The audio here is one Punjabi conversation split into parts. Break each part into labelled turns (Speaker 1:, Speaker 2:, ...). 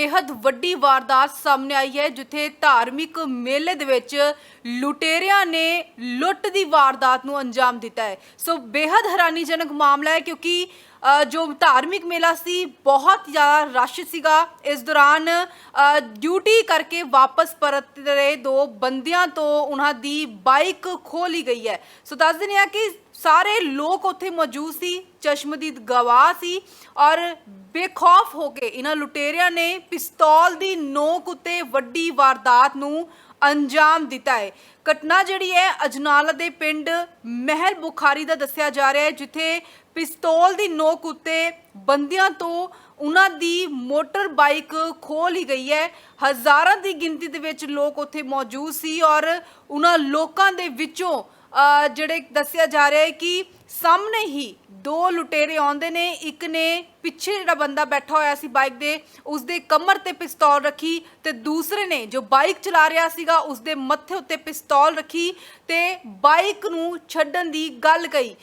Speaker 1: ਬੇहद ਵੱਡੀ ਵਾਰਦਾਤ ਸਾਹਮਣੇ ਆਈ ਹੈ, ਜਿੱਥੇ ਧਾਰਮਿਕ ਮੇਲੇ ਦੇ ਵਿੱਚ ਲੁਟੇਰਿਆਂ ਨੇ ਲੁੱਟ ਦੀ ਵਾਰਦਾਤ ਨੂੰ ਅੰਜਾਮ ਦਿੱਤਾ ਹੈ। ਸੋ ਬੇहद ਹੈਰਾਨੀਜਨਕ ਮਾਮਲਾ ਹੈ, ਕਿਉਂਕਿ ਜੋ ਧਾਰਮਿਕ ਮੇਲਾ ਸੀ, ਬਹੁਤ ਜ਼ਿਆਦਾ ਰਸ਼ ਸੀਗਾ। ਇਸ ਦੌਰਾਨ ਡਿਊਟੀ ਕਰਕੇ ਵਾਪਸ ਪਰਤ ਰਹੇ ਦੋ ਬੰਦਿਆਂ ਤੋਂ ਉਹਨਾਂ ਦੀ ਬਾਈਕ ਖੋਹ ਲਈ ਗਈ ਹੈ। ਸੋ ਦੱਸ ਦਿੰਦੇ ਹਾਂ ਕਿ ਸਾਰੇ ਲੋਕ ਉੱਥੇ ਮੌਜੂਦ ਸੀ, ਚਸ਼ਮਦੀਦ ਗਵਾਹ ਸੀ ਔਰ ਬੇਖੌਫ ਹੋ ਕੇ ਇਹਨਾਂ ਲੁਟੇਰਿਆਂ ਨੇ ਪਿਸਤੌਲ ਦੀ ਨੋਕ ਉੱਤੇ ਵੱਡੀ ਵਾਰਦਾਤ ਨੂੰ ਅੰਜਾਮ ਦਿੱਤਾ ਹੈ। ਘਟਨਾ ਜਿਹੜੀ ਹੈ ਅਜਨਾਲਾ ਦੇ ਪਿੰਡ ਮਹਿਲ ਬੁਖਾਰੀ ਦਾ ਦੱਸਿਆ ਜਾ ਰਿਹਾ ਹੈ ਜਿੱਥੇ ਪਿਸਤੌਲ ਦੀ ਨੋਕ ਉੱਤੇ ਬੰਦਿਆਂ ਤੋਂ ਉਹਨਾਂ ਦੀ ਮੋਟਰ ਬਾਈਕ ਖੋਹ ਲਈ ਗਈ ਹੈ। ਹਜ਼ਾਰਾਂ ਦੀ ਗਿਣਤੀ ਦੇ ਵਿੱਚ ਲੋਕ ਉੱਥੇ ਮੌਜੂਦ ਸੀ ਔਰ ਉਹਨਾਂ ਲੋਕਾਂ ਦੇ ਵਿੱਚੋਂ ਅ, ਜਿਹੜੇ ਦੱਸਿਆ ਜਾ ਰਿਹਾ ਹੈ ਕਿ ਸਾਹਮਣੇ ਹੀ ਦੋ ਲੁਟੇਰੇ ਆਉਂਦੇ ਨੇ, ਇੱਕ ਨੇ ਪਿੱਛੇ ਜਿਹੜਾ ਬੰਦਾ ਬੈਠਾ ਹੋਇਆ ਸੀ ਬਾਈਕ ਦੇ, ਉਸਦੇ ਕਮਰ ਤੇ ਪਿਸਤੌਲ ਰੱਖੀ ਤੇ ਦੂਸਰੇ ਨੇ ਜੋ ਬਾਈਕ ਚਲਾ ਰਿਹਾ ਸੀਗਾ, ਉਸਦੇ ਮੱਥੇ ਉੱਤੇ ਪਿਸਤੌਲ ਰੱਖੀ ਤੇ ਬਾਈਕ ਨੂੰ ਛੱਡਣ ਦੀ ਗੱਲ ਕਹੀ।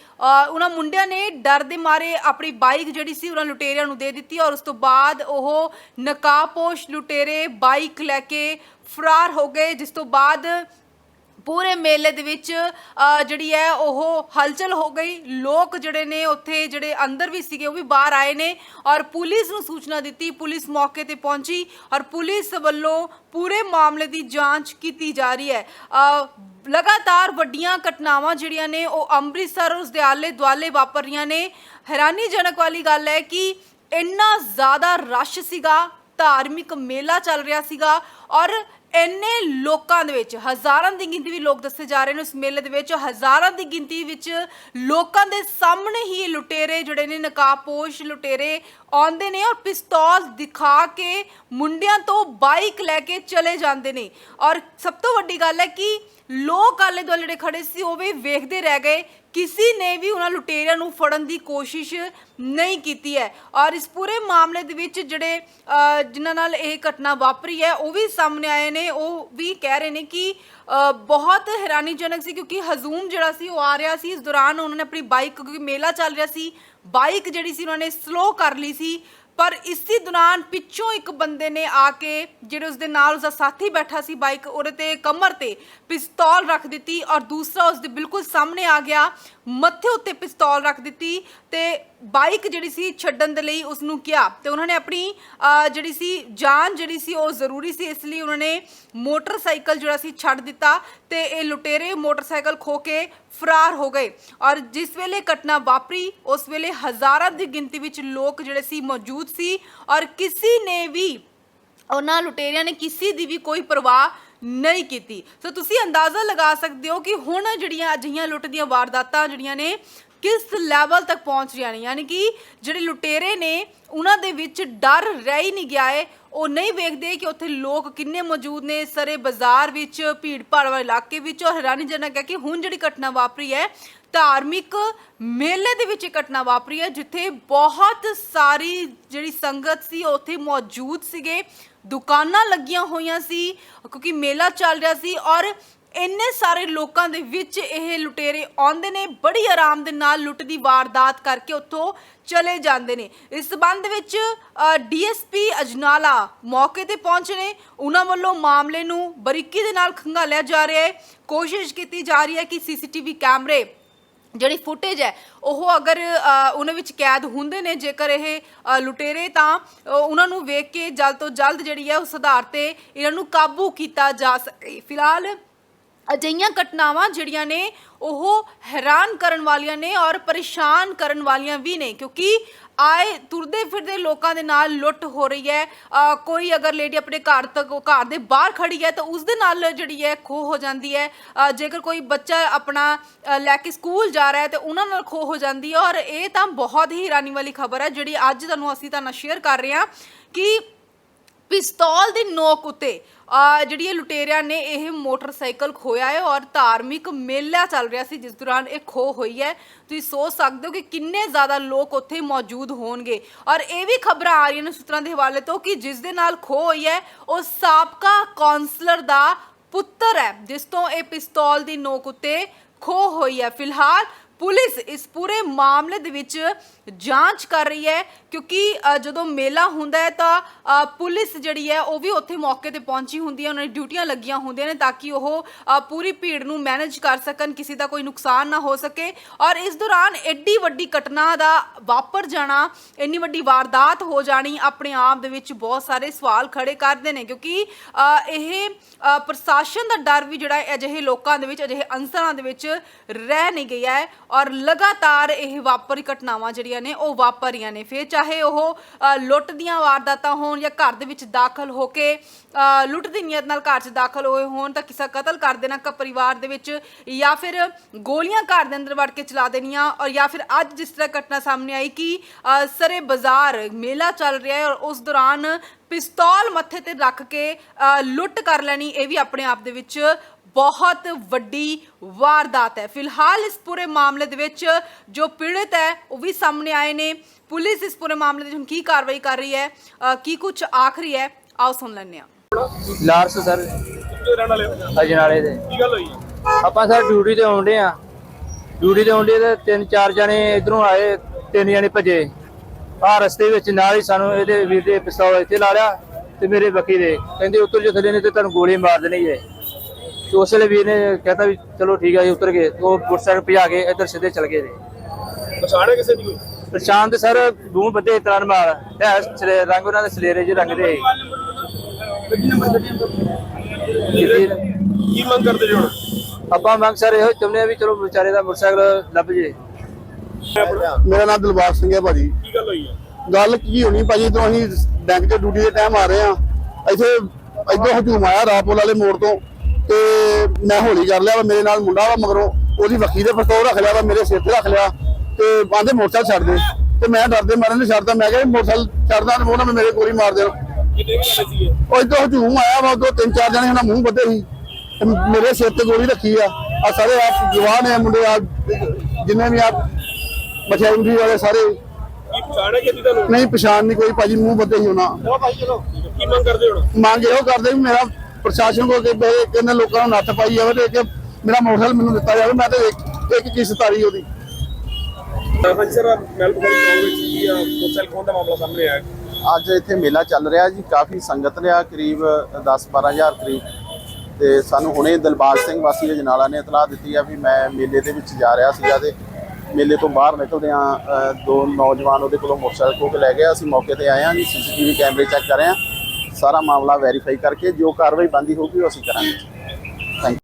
Speaker 1: ਉਹਨਾਂ ਮੁੰਡਿਆਂ ਨੇ ਡਰ ਦੇ ਮਾਰੇ ਆਪਣੀ ਬਾਈਕ ਜਿਹੜੀ ਸੀ ਉਹਨਾਂ ਲੁਟੇਰਿਆਂ ਨੂੰ ਦੇ ਦਿੱਤੀ ਔਰ ਉਸ ਤੋਂ ਬਾਅਦ ਉਹ ਨਕਾਬਪੋਸ਼ ਲੁਟੇਰੇ ਬਾਈਕ ਲੈ ਕੇ ਫਰਾਰ ਹੋ ਗਏ, ਜਿਸ ਤੋਂ ਬਾਅਦ ਪੂਰੇ ਮੇਲੇ ਦੇ ਵਿੱਚ ਜਿਹੜੀ ਹੈ, ਉਹ ਹਲਚਲ ਹੋ ਗਈ। ਲੋਕ ਜਿਹੜੇ ਨੇ, ਉੱਥੇ ਜਿਹੜੇ ਅੰਦਰ ਵੀ ਸੀਗੇ, ਉਹ ਵੀ ਬਾਹਰ ਆਏ ਨੇ ਔਰ ਪੁਲਿਸ ਨੂੰ ਸੂਚਨਾ ਦਿੱਤੀ। ਪੁਲਿਸ ਮੌਕੇ ਤੇ ਪਹੁੰਚੀ ਔਰ ਪੁਲਿਸ ਵੱਲੋਂ ਪੂਰੇ ਮਾਮਲੇ ਦੀ ਜਾਂਚ ਕੀਤੀ ਜਾ ਰਹੀ ਹੈ। ਲਗਾਤਾਰ ਵੱਡੀਆਂ ਘਟਨਾਵਾਂ ਜਿਹੜੀਆਂ ਨੇ, ਉਹ ਅੰਮ੍ਰਿਤਸਰ ਉਸ ਦੇ ਆਲੇ ਦੁਆਲੇ ਵਾਪਰ ਰਹੀਆਂ ਨੇ। ਹੈਰਾਨੀਜਨਕ ਵਾਲੀ ਗੱਲ ਹੈ ਕਿ ਇੰਨਾ ਜ਼ਿਆਦਾ ਰਸ਼ ਸੀਗਾ, ਧਾਰਮਿਕ ਮੇਲਾ ਚੱਲ ਰਿਹਾ ਸੀਗਾ ਔਰ ਇੰਨੇ ਲੋਕਾਂ ਦੇ ਵਿੱਚ ਹਜ਼ਾਰਾਂ ਦੀ ਗਿਣਤੀ ਵੀ ਲੋਕ ਦੱਸੇ ਜਾ ਰਹੇ ਨੇ ਉਸ ਮੇਲੇ ਦੇ ਵਿੱਚ ਹਜ਼ਾਰਾਂ ਦੀ ਗਿਣਤੀ ਵਿੱਚ ਲੋਕਾਂ ਦੇ ਸਾਹਮਣੇ ਹੀ ਲੁਟੇਰੇ ਜਿਹੜੇ ਨੇ ਨਕਾਬਪੋਸ਼ ਲੁਟੇਰੇ ਆਉਂਦੇ ਨੇ ਔਰ ਪਿਸਤੌਲ ਦਿਖਾ ਕੇ ਮੁੰਡਿਆਂ ਤੋਂ ਬਾਈਕ ਲੈ ਕੇ ਚਲੇ ਜਾਂਦੇ ਨੇ। ਔਰ ਸਭ ਤੋਂ ਵੱਡੀ ਗੱਲ ਹੈ ਕਿ ਲੋਕ ਆਲੇ ਦੁਆਲੇ ਜਿਹੜੇ ਖੜੇ ਸੀ ਉਹ ਵੀ ਵੇਖਦੇ ਰਹਿ ਗਏ। ਕਿਸੇ ਨੇ ਵੀ ਉਹਨਾਂ ਲੁਟੇਰਿਆਂ ਨੂੰ ਫੜਨ ਦੀ ਕੋਸ਼ਿਸ਼ ਨਹੀਂ ਕੀਤੀ ਹੈ। ਔਰ ਇਸ ਪੂਰੇ ਮਾਮਲੇ ਦੇ ਵਿੱਚ ਜਿਹੜੇ ਅ, ਜਿਨ੍ਹਾਂ ਨਾਲ ਇਹ ਘਟਨਾ ਵਾਪਰੀ ਹੈ ਉਹ ਵੀ ਸਾਹਮਣੇ ਆਏ ਨੇ ਉਹ ਵੀ ਕਹਿ ਰਹੇ ਨੇ ਕਿ ਬਹੁਤ ਹੈਰਾਨੀਜਨਕ ਸੀ ਕਿਉਂਕਿ ਹਜ਼ੂਮ ਜਿਹੜਾ ਸੀ, ਉਹ ਆ ਰਿਹਾ ਸੀ। ਇਸ ਦੌਰਾਨ ਉਹਨਾਂ ਨੇ ਆਪਣੀ ਬਾਈਕ, ਕਿਉਂਕਿ ਮੇਲਾ ਚੱਲ ਰਿਹਾ ਸੀ, ਬਾਈਕ ਜਿਹੜੀ ਸੀ ਉਹਨਾਂ ਨੇ ਸਲੋ ਕਰ ਲਈ ਸੀ। ਪਰ ਇਸੇ ਦੌਰਾਨ ਪਿੱਛੋਂ ਇੱਕ ਬੰਦੇ ਨੇ ਆ ਕੇ, ਜਿਹੜੇ ਉਸਦੇ ਨਾਲ ਉਸਦਾ ਸਾਥੀ ਬੈਠਾ ਸੀ ਬਾਈਕ, ਉਹਦੇ ਤੇ ਕਮਰ ਤੇ ਪਿਸਤੌਲ ਰੱਖ ਦਿੱਤੀ ਔਰ ਦੂਸਰਾ ਉਸਦੇ ਬਿਲਕੁਲ ਸਾਹਮਣੇ ਆ ਗਿਆ, ਮੱਥੇ ਉੱਤੇ ਪਿਸਤੌਲ ਰੱਖ ਦਿੱਤੀ ਤੇ ਬਾਈਕ ਜਿਹੜੀ ਸੀ ਛੱਡਣ ਦੇ ਲਈ ਉਸ ਨੂੰ ਕਿਹਾ। ਤੇ ਉਹਨਾਂ ਨੇ ਆਪਣੀ ਜਿਹੜੀ ਸੀ ਜਾਨ ਜਿਹੜੀ ਸੀ ਉਹ ਜ਼ਰੂਰੀ ਸੀ, ਇਸ ਲਈ ਉਹਨਾਂ ਨੇ ਮੋਟਰਸਾਈਕਲ ਜਿਹੜਾ ਸੀ ਛੱਡ ਦਿੱਤਾ। ਤੇ ਇਹ ਲੁਟੇਰੇ ਮੋਟਰਸਾਈਕਲ ਖੋ ਕੇ ਫਰਾਰ ਹੋ ਗਏ। ਔਰ ਜਿਸ ਵੇਲੇ ਘਟਨਾ ਵਾਪਰੀ, ਉਸ ਵੇਲੇ ਹਜ਼ਾਰਾਂ ਦੀ ਗਿਣਤੀ ਵਿੱਚ ਲੋਕ ਜਿਹੜੇ ਸੀ ਮੌਜੂਦ ਸੀ। ਔਰ ਕਿਸੇ ਨੇ ਵੀ ਉਹਨਾਂ ਲੁਟੇਰਿਆਂ ਨੇ ਕਿਸੇ ਦੀ ਵੀ ਕੋਈ ਪਰਵਾਹ ਨਹੀਂ ਕੀਤੀ। ਸੋ ਤੁਸੀਂ ਅੰਦਾਜ਼ਾ ਲਗਾ ਸਕਦੇ ਹੋ ਕਿ ਹੁਣ ਜਿਹੜੀਆਂ ਅਜਿਹੀਆਂ ਲੁੱਟ ਦੀਆਂ ਵਾਰਦਾਤਾਂ ਜਿਹੜੀਆਂ ਨੇ ਕਿਸ ਲੈਵਲ ਤੱਕ ਪਹੁੰਚ ਰਹੀਆਂ ਨੇ? ਯਾਨੀ ਕਿ ਜਿਹੜੇ ਲੁਟੇਰੇ ਨੇ, ਉਹਨਾਂ ਦੇ ਵਿੱਚ ਡਰ ਰਹਿ ਹੀ ਨਹੀਂ ਗਿਆ ਹੈ ਉਹ ਨਹੀਂ ਵੇਖਦੇ ਕਿ ਉੱਥੇ ਲੋਕ ਕਿੰਨੇ ਮੌਜੂਦ ਨੇ, ਸਰੇ ਬਾਜ਼ਾਰ ਵਿੱਚ ਭੀੜ ਭਾੜ ਵਾਲੇ ਇਲਾਕੇ ਵਿੱਚ। ਔਰ ਹੈਰਾਨੀਜਨਕ ਹੈ ਕਿ ਹੁਣ ਜਿਹੜੀ ਘਟਨਾ ਵਾਪਰੀ ਹੈ, ਧਾਰਮਿਕ ਮੇਲੇ ਦੇ ਵਿੱਚ ਇਹ ਘਟਨਾ ਵਾਪਰੀ ਹੈ, ਜਿੱਥੇ ਬਹੁਤ ਸਾਰੀ ਜਿਹੜੀ ਸੰਗਤ ਸੀ, ਉਹ ਉੱਥੇ ਮੌਜੂਦ ਸੀਗੇ। ਦੁਕਾਨਾਂ ਲੱਗੀਆਂ ਹੋਈਆਂ ਸੀ, ਕਿਉਂਕਿ ਮੇਲਾ ਚੱਲ ਰਿਹਾ ਸੀ। ਔਰ ਇੰਨੇ ਸਾਰੇ ਲੋਕਾਂ ਦੇ ਵਿੱਚ ਇਹ ਲੁਟੇਰੇ ਆਉਂਦੇ ਨੇ, ਬੜੀ ਆਰਾਮ ਦੇ ਨਾਲ ਲੁੱਟ ਦੀ ਵਾਰਦਾਤ ਕਰਕੇ ਉੱਥੋਂ ਚਲੇ ਜਾਂਦੇ ਨੇ। ਇਸ ਸੰਬੰਧ ਵਿੱਚ ਡੀਐਸਪੀ ਅਜਨਾਲਾ ਮੌਕੇ ਤੇ ਪਹੁੰਚੇ ਨੇ। ਉਹਨਾਂ ਵੱਲੋਂ ਮਾਮਲੇ ਨੂੰ ਬਰੀਕੀ ਦੇ ਨਾਲ ਖੰਗਾਲਿਆ ਜਾ ਰਿਹਾ ਹੈ। ਕੋਸ਼ਿਸ਼ ਕੀਤੀ ਜਾ ਰਹੀ ਹੈ ਕਿ ਸੀਸੀਟੀਵੀ ਕੈਮਰੇ ਜਿਹੜੀ ਫੁਟੇਜ ਹੈ, ਉਹ ਅਗਰ ਉਹਨਾਂ ਵਿੱਚ ਕੈਦ ਹੁੰਦੇ ਨੇ, ਜੇਕਰ ਇਹ ਲੁਟੇਰੇ ਤਾਂ ਉਹਨਾਂ ਨੂੰ ਵੇਖ ਕੇ ਜਲਦ ਤੋਂ ਜਲਦ ਜਿਹੜੀ ਹੈ ਉਹ ਸੁਧਾਰ ਤੇ ਇਹਨਾਂ ਨੂੰ ਕਾਬੂ ਕੀਤਾ ਜਾ ਸਕੇ। ਫਿਲਹਾਲ ਅਜਿਹੀਆਂ ਘਟਨਾਵਾਂ ਜਿਹੜੀਆਂ ਨੇ ਉਹ ਹੈਰਾਨ ਕਰਨ ਵਾਲੀਆਂ ਨੇ ਔਰ ਪਰੇਸ਼ਾਨ ਕਰਨ ਵਾਲੀਆਂ ਵੀ ਨੇ ਕਿਉਂਕਿ ਆਏ ਤੁਰਦੇ ਫਿਰਦੇ ਲੋਕਾਂ ਦੇ ਨਾਲ ਲੁੱਟ ਹੋ ਰਹੀ ਹੈ। ਅ, ਕੋਈ ਅਗਰ ਲੇਡੀ ਆਪਣੇ ਘਰ ਤੱਕ ਘਰ ਦੇ ਬਾਹਰ ਖੜੀ ਹੈ ਤਾਂ ਉਸ ਦੇ ਨਾਲ ਜਿਹੜੀ ਹੈ ਖੋ ਹੋ ਜਾਂਦੀ ਹੈ। ਅ, ਜੇਕਰ ਕੋਈ ਬੱਚਾ ਆਪਣਾ ਅ, ਲੈ ਕੇ ਸਕੂਲ ਜਾ ਰਿਹਾ ਹੈ ਤੇ ਉਹਨਾਂ ਨਾਲ ਖੋ ਹੋ ਜਾਂਦੀ ਹੈ ਔਰ ਇਹ ਤਾਂ ਬਹੁਤ ਹੀ ਹੈਰਾਨੀ ਵਾਲੀ ਖਬਰ ਹੈ ਜਿਹੜੀ ਅੱਜ ਤੁਹਾਨੂੰ ਅਸੀਂ ਤੁਹਾਨੂੰ ਸ਼ੇਅਰ ਕਰ ਰਹੇ ਹਾਂ ਕਿ ਪਿਸਤੌਲ ਦੀ ਨੋਕ ਉੱਤੇ, ਆ ਜਿਹੜੀ ਇਹ ਲੁਟੇਰਿਆਂ ਨੇ ਇਹ ਮੋਟਰਸਾਈਕਲ ਖੋਇਆ ਹੈ ਔਰ ਧਾਰਮਿਕ ਮੇਲਾ ਚੱਲ ਰਿਹਾ ਸੀ, ਜਿਸ ਦੌਰਾਨ ਇਹ ਖੋ ਹੋਈ ਹੈ। ਤੁਸੀਂ ਸੋਚ ਸਕਦੇ ਹੋ ਕਿ ਕਿੰਨੇ ਜ਼ਿਆਦਾ ਲੋਕ ਉੱਥੇ ਮੌਜੂਦ ਹੋਣਗੇ। ਔਰ ਇਹ ਵੀ ਖਬਰਾਂ ਆ ਰਹੀਆਂ ਨੇ ਸੂਤਰਾਂ ਦੇ ਹਵਾਲੇ ਤੋਂ ਕਿ ਜਿਸ ਦੇ ਨਾਲ ਖੋ ਹੋਈ ਹੈ, ਉਹ ਸਾਬਕਾ ਕਾਉਂਸਲਰ ਦਾ ਪੁੱਤਰ ਹੈ, ਜਿਸ ਤੋਂ ਇਹ ਪਿਸਤੌਲ ਦੀ ਨੋਕ ਉੱਤੇ ਖੋ ਹੋਈ ਹੈ। ਫਿਲਹਾਲ ਪੁਲਿਸ ਇਸ ਪੂਰੇ ਮਾਮਲੇ ਦੇ ਵਿੱਚ ਜਾਂਚ ਕਰ ਰਹੀ ਹੈ ਕਿਉਂਕਿ ਅ, ਜਦੋਂ ਮੇਲਾ ਹੁੰਦਾ ਹੈ ਤਾਂ ਅ, ਪੁਲਿਸ ਜਿਹੜੀ ਹੈ ਉਹ ਵੀ ਉੱਥੇ ਮੌਕੇ ਤੇ ਪਹੁੰਚੀ ਹੁੰਦੀ ਹੈ ਉਹਨਾਂ ਦੀ ਡਿਊਟੀਆਂ ਲੱਗੀਆਂ ਹੁੰਦੀਆਂ ਨੇ ਤਾਂ ਕਿ ਉਹ ਅ, ਪੂਰੀ ਭੀੜ ਨੂੰ ਮੈਨੇਜ ਕਰ ਸਕਣ ਕਿਸੇ ਦਾ ਕੋਈ ਨੁਕਸਾਨ ਨਾ ਹੋ ਸਕੇ। ਔਰ ਇਸ ਦੌਰਾਨ ਐਡੀ ਵੱਡੀ ਘਟਨਾ ਦਾ ਵਾਪਰ ਜਾਣਾ ਇੰਨੀ ਵੱਡੀ ਵਾਰਦਾਤ ਹੋ ਜਾਣੀ ਆਪਣੇ ਆਪ ਦੇ ਵਿੱਚ ਬਹੁਤ ਸਾਰੇ ਸਵਾਲ ਖੜੇ ਕਰਦੇ ਨੇ ਕਿਉਂਕਿ ਅ, ਇਹ ਅ, ਪ੍ਰਸ਼ਾਸਨ ਦਾ ਡਰ ਵੀ ਜਿਹੜਾ ਹੈ ਅਜਿਹੇ ਲੋਕਾਂ ਦੇ ਵਿੱਚ ਅਜਿਹੇ ਅੰਸਰਾਂ ਦੇ ਵਿੱਚ ਰਹਿ ਨਹੀਂ ਗਿਆ ਹੈ। ਔਰ ਲਗਾਤਾਰ ਇਹ ਵਾਪਰੀ ਘਟਨਾਵਾਂ ਜਿਹੜੀਆਂ ਨੇ ਉਹ ਵਾਪਰ ਰਹੀਆਂ ਨੇ। ਫਿਰ ਚਾਹੇ ਉਹ ਅ, ਲੁੱਟ ਦੀਆਂ ਵਾਰਦਾਤਾਂ ਹੋਣ ਜਾਂ ਘਰ ਦੇ ਵਿੱਚ ਦਾਖਲ ਹੋ ਕੇ ਅ, ਲੁੱਟ ਦੀ ਨੀਅਤ ਨਾਲ ਘਰ 'ਚ ਦਾਖਲ ਹੋਏ ਹੋਣ ਤਾਂ ਕਿਸੇ ਦਾ ਕਤਲ ਕਰ ਦੇਣਾ ਕ ਪਰਿਵਾਰ ਦੇ ਵਿੱਚ ਜਾਂ ਫਿਰ ਗੋਲੀਆਂ ਘਰ ਦੇ ਅੰਦਰ ਵੜ ਕੇ ਚਲਾ ਦੇਣੀਆਂ ਔਰ ਜਾਂ ਫਿਰ ਅੱਜ ਜਿਸ ਤਰ੍ਹਾਂ ਘਟਨਾ ਸਾਹਮਣੇ ਆਈ ਕਿ ਅ, ਸਰੇ ਬਾਜ਼ਾਰ ਮੇਲਾ ਚੱਲ ਰਿਹਾ ਹੈ ਔਰ ਉਸ ਦੌਰਾਨ ਪਿਸਤੌਲ ਮੱਥੇ ਤੇ ਰੱਖ ਕੇ ਅ, ਲੁੱਟ ਕਰ ਲੈਣੀ ਇਹ ਵੀ ਆਪਣੇ ਆਪ ਦੇ ਵਿੱਚ ਬਹੁਤ ਵੱਡੀ ਵਾਰਦਾਤ ਹੈ। ਫਿਲਹਾਲ ਇਸ ਪੂਰੇ ਮਾਮਲੇ ਦੇ ਵਿੱਚ ਜੋ ਪੀੜਤ ਹੈ ਉਹ ਵੀ ਸਾਹਮਣੇ ਆਏ ਨੇ। ਪੁਲਿਸ ਇਸ ਪੂਰੇ ਮਾਮਲੇ ਦੇ ਵਿੱਚ ਹੁਣ ਕੀ ਕਾਰਵਾਈ ਕਰ ਰਹੀ ਹੈ ਅ, ਕੀ ਕੁਝ ਆਖਰੀ ਹੈ ਆਓ ਸੁਣ ਲੈਂਦੇ ਹਾਂ।
Speaker 2: Lars sir.
Speaker 3: ਕਿੱਥੇ ਰਹਿਣ ਵਾਲੇ ਹੋ?
Speaker 2: ਅਜਨਾਲੇ ਦੇ।
Speaker 3: ਕੀ ਗੱਲ ਹੋਈ
Speaker 2: ਆਪਾਂ ਸਰ ਡਿਊਟੀ ਤੇ ਆਉਂਦੇ ਆ ਡਿਊਟੀ ਤੇ ਆਉਂਦੇ ਤੇ ਤਿੰਨ ਚਾਰ ਜਣੇ ਇਧਰੋਂ ਆਏ ਤਿੰਨ ਜਣੇ ਭੱਜੇ। ਆ ਰਸਤੇ ਵਿੱਚ ਨਾਲ ਹੀ ਸਾਨੂੰ ਇਹਦੇ ਵੀਰ ਦੇ ਪਿਸਤੌਲ ਇੱਥੇ ਲਾ ਲਿਆ ਤੇ ਮੇਰੇ ਬੱਕੀ ਦੇ। ਕਹਿੰਦੇ ਉੱਤਰ ਜੋ ਥੱਲੇ ਨੇ ਤੇ ਤੁਹਾਨੂੰ ਗੋਲੀ ਮਾਰ ਦੇਣੀ ਹੈ ਤੇ ਉਸ ਵੇਲੇ ਵੀਰ ਨੇ ਕਹਿੰਦਾ ਵੀ ਚਲੋ ਠੀਕ ਆ ਜੀ ਉਤਰ ਗਏ। ਉਹ ਮੋਟਰਸਾਈਕਲ ਭਜਾ ਕੇ ਇੱਧਰ ਸਿੱਧੇ ਚਲ ਗਏ ਜੀ
Speaker 3: ਪਛਾਣਿਆ ਕਿਸੇ ਦੀ ਕੋਈ?
Speaker 2: ਪਰੇਸ਼ਾਨ ਤੇ ਸਰ ਦੂਰ ਬੰਦੇ ਤਰਨ ਮਾਰ ਹੈ ਸਲੇ- ਰੰਗ ਉਹਨਾਂ ਦੇ ਸਲੇਰੇ ਜਿਹੇ ਰੰਗ ਦੇ।
Speaker 3: ਕੀ ਮੰਗ ਕਰਦੇ ਜੀ ਹੁਣ?
Speaker 2: ਆਪਾਂ ਮੰਗ ਸਰ ਇਹੋ ਚਾਹੁੰਦੇ ਆ ਵੀ ਚਲੋ ਵਿਚਾਰੇ ਦਾ ਮੋਟਰਸਾਈਕਲ ਲੱਭ ਜੇ।
Speaker 4: ਮੇਰਾ ਨਾਮ ਦਿਲਬਾਗ ਸਿੰਘ ਹੈ ਭਾਜੀ।
Speaker 3: ਕੀ ਗੱਲ ਹੋਈ ਹੈ
Speaker 4: ਗੱਲ ਕੀ ਹੋਣੀ ਭਾਜੀ ਤੋਂ ਅਸੀਂ ਬੈਂਕ 'ਚ ਡਿਊਟੀ ਦੇ ਟਾਈਮ ਆ ਰਹੇ ਆ ਇੱਥੇ ਇੱਧਰੋਂ ਹਜੂਮ ਆਇਆ ਰਾਪੋਲ ਵਾਲੇ ਮੋੜ ਤੋਂ। ਤੇ ਮੈਂ ਹੌਲੀ ਕਰ ਲਿਆ ਮੇਰੇ ਨਾਲ ਮੁੰਡਾ ਵਾ ਮਗਰੋਂ ਉਹਦੀ ਵੱਖੀ ਦੇ ਪਿਸਤੌਲ ਰੱਖ ਲਿਆ ਵਾ ਮੇਰੇ ਸਿਰ ਤੇ ਰੱਖ ਲਿਆ ਤੇ ਆਂਦੇ ਮੋਟਰਸਾਈਕਲ ਛੱਡ ਦੇ। ਤੇ ਮੈਂ ਡਰਦੇ ਮਾਰੇ ਨੇ ਛੱਡਦਾ ਮੈਂ ਕਿਹਾ ਮੋਟਰਸਾਈਕਲ ਛੱਡਦਾ ਤੇ ਉਹਨਾਂ ਨੇ ਮੇਰੇ ਗੋਲੀ ਮਾਰ ਦੇਣ ਉਹ ਇੱਧਰੋਂ ਹਜੂਮ ਆਇਆ ਵਾ ਉਦੋਂ ਤਿੰਨ ਚਾਰ ਜਣੇ ਉਹਨਾਂ ਮੂੰਹ ਬੱਧੇ ਸੀ। ਤੇ ਮੇਰੇ ਸਿਰ ਤੇ ਗੋਲੀ ਰੱਖੀ ਆ। ਆ ਸਾਰੇ ਆ ਜਵਾਨ ਆ ਮੁੰਡੇ ਆ ਜਿੰਨੇ ਵੀ ਆ ਮਠਿਆਈ ਵਾਲੇ ਸਾਰੇ। ਨਹੀਂ ਪਛਾਣ ਨਹੀਂ ਕੋਈ ਭਾਜੀ ਮੂੰਹ ਬੱਦੇ ਸੀ ਉਹਨਾਂ।
Speaker 3: ਕੀ ਮੰਗ ਕਰਦੇ ਹੁਣ?
Speaker 4: ਮੰਗ ਇਹੋ ਕਰਦੇ ਵੀ ਮੇਰਾ ਪ੍ਰਸ਼ਾਸਨ ਕੋਲ ਕਿ ਬਈ ਕਿੰਨੇ ਲੋਕਾਂ ਨੂੰ ਨੱਥ ਪਾਈ ਜਾਵੇ ਤੇ ਕਿ ਮੇਰਾ ਮੋਟਰਸਾਈਕਲ ਮੈਨੂੰ ਦਿੱਤਾ ਜਾਵੇ ਮੈਂ ਤੇ ਇੱਕ ਇੱਕ ਉਹਦੀ।
Speaker 3: ਕੀ ਆ ਮੋਟਰਸਾਈਕਲ ਖੋਹਣ ਦਾ ਮਾਮਲਾ ਸਾਹਮਣੇ ਆਇਆ।
Speaker 5: ਅੱਜ ਇੱਥੇ ਮੇਲਾ ਚੱਲ ਰਿਹਾ ਜੀ ਕਾਫੀ ਸੰਗਤ ਰਿਹਾ ਕਰੀਬ 10-12000 ਕਰੀਬ। ਤੇ ਸਾਨੂੰ ਹੁਣੇ ਦਿਲਬਾਗ ਸਿੰਘ ਵਾਸੀ ਅਜਨਾਲਾ ਨੇ ਇਤਲਾਹ ਦਿੱਤੀ ਆ ਵੀ ਮੈਂ ਮੇਲੇ ਦੇ ਵਿੱਚ ਜਾ ਰਿਹਾ ਸੀਗਾ ਤੇ ਮੇਲੇ ਤੋਂ ਬਾਹਰ ਨਿਕਲਦੇ ਆ ਦੋ ਨੌਜਵਾਨ ਉਹਦੇ ਕੋਲੋਂ ਮੋਟਰਸਾਈਕਲ ਖੋਹ ਕੇ ਲੈ ਗਏ ਅਸੀਂ ਮੌਕੇ ਤੇ ਆਏ ਆ ਜੀ ਸੀਸੀਟੀਵੀ ਕੈਮਰੇ ਚੈੱਕ ਕਰ ਰਹੇ ਆ ਸਾਰਾ ਮਾਮਲਾ ਵੈਰੀਫਾਈ ਕਰਕੇ ਜੋ ਕਾਰਵਾਈ ਬੰਦੀ ਹੋਊਗੀ ਉਹ ਅਸੀਂ ਕਰਾਂਗੇ।